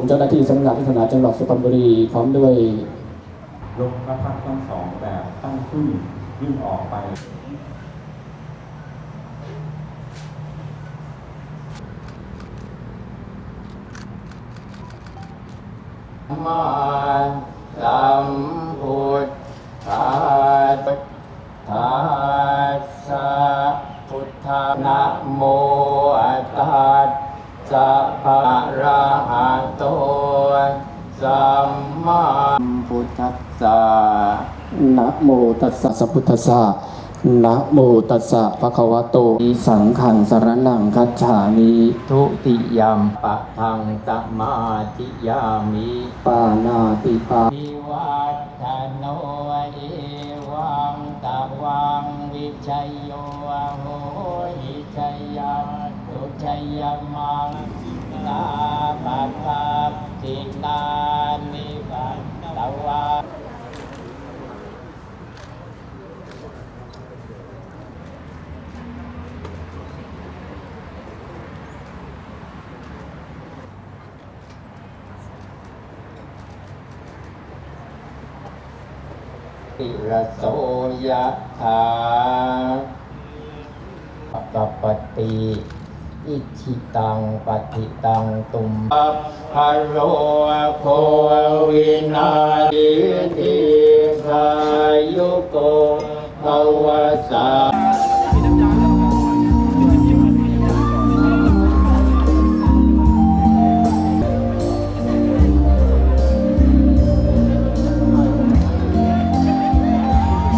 ผมเจ้าหน้าที่สำนักพัฒนาจังหวัดสุพรรณบุรีพร้อมด้วยยกพระพักตร์ทั้งสองแบบตั้งขึ้นยื่นออกไปมาสัมพุทธัสสะสะพุทธานะโมตัส สะภะระหะโตสัมมาพุทธัสสะนะโมตัสสะสัพพุทธัสสะนะโมตัสสะภะคะวะโตอิสังขังสรนังคัจฉามิทุติยมปะทังสมาธิยามิปานาติปาวิวัฒโนเอวังตะวังวิชัยโยโหหิชัยยาตุ ชยมังลาปัตตาจิตานิบัตตวาติระโสยะถาปปปติ อิชิตังปฏิตังตุมพะโรโควินาศทิพายุโกภวสา